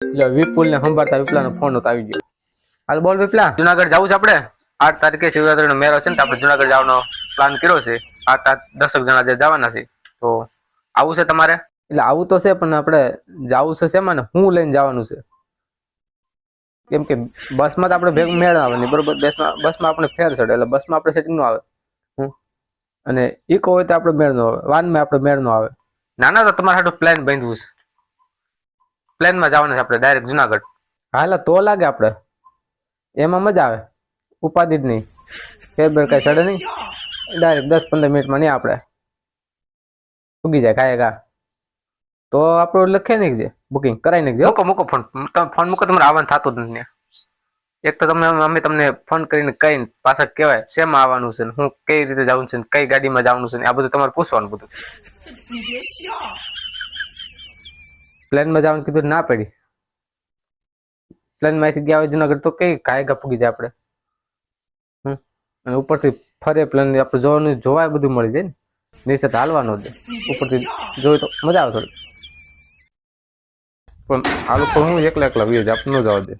એટલે વિપુલ ને સંભાળતા વિપલા નો ફોન આવી ગયો. હાલ બોલ વિપલા. જુનાગઢ જવું છે આપણે? આઠ તારીખે શિવરાત્રીનો મેળો છે ને આપડે જુનાગઢ જવાનો પ્લાન કર્યો છે. આઠ આઠ દસક જણા જે જવાના છે, તો આવું છે તમારે? એટલે આવું તો છે, પણ આપણે જાવું છે શેમાં ને હું લઈને જવાનું છે. કેમ કે બસમાં તો આપણે ભેગું મેળ આવે નહીં બરોબર? બસમાં બસમાં આપણે ફેર ચડે, એટલે બસમાં આપણે સેટિંગ નો આવે. હું? અને ઇકો હોય તો આપણે મેળ નો આવે. વાનમાં આપણે મેળ નો આવે. ના ના, તો તમારે સાથે પ્લાન બાંધવું છે. પ્લેનમાં જવાના છે આપણે ડાયરેક્ટ જુનાગઢ. હાલા તો લાગે આપણે. એમાં મજા આવે. ઉપાધિ જ નહીં. ફેર કાંઈ ચડે નહીં. ડાયરેક્ટ દસ પંદર મિનિટમાં નહીં આપણે. ઉગી જાય કાંઈ કા તો આપણું લખે નહીં જે? બુકિંગ કરાવી નાખજો મૂકો મૂકો ફોન તમે ફોન મૂકો તમારે આવવાનું થતું જ નથી એક તો તમે અમે તમને ફોન કરીને કઈ પાછા કહેવાય શેમાં આવવાનું છે હું કઈ રીતે જવાનું છે કઈ ગાડીમાં જવાનું છે ને આ બધું તમારે પૂછવાનું બધું. પ્લેનમાં જવાનું કીધું ના પડી. પ્લેનમાંથી ગયા હોય જુનાગઢ તો કઈ કાય ગા જાય આપણે? હમ? અને ઉપરથી ફરે પ્લેન આપણે જોવાનું જોવાય બધું મળી જાય ને. નીચે તો હાલવાનું જ. ઉપરથી જોયું તો મજા આવે થોડી પણ આ લોકો હું એકલા એકલા વીજ આપણે ન જવા દે.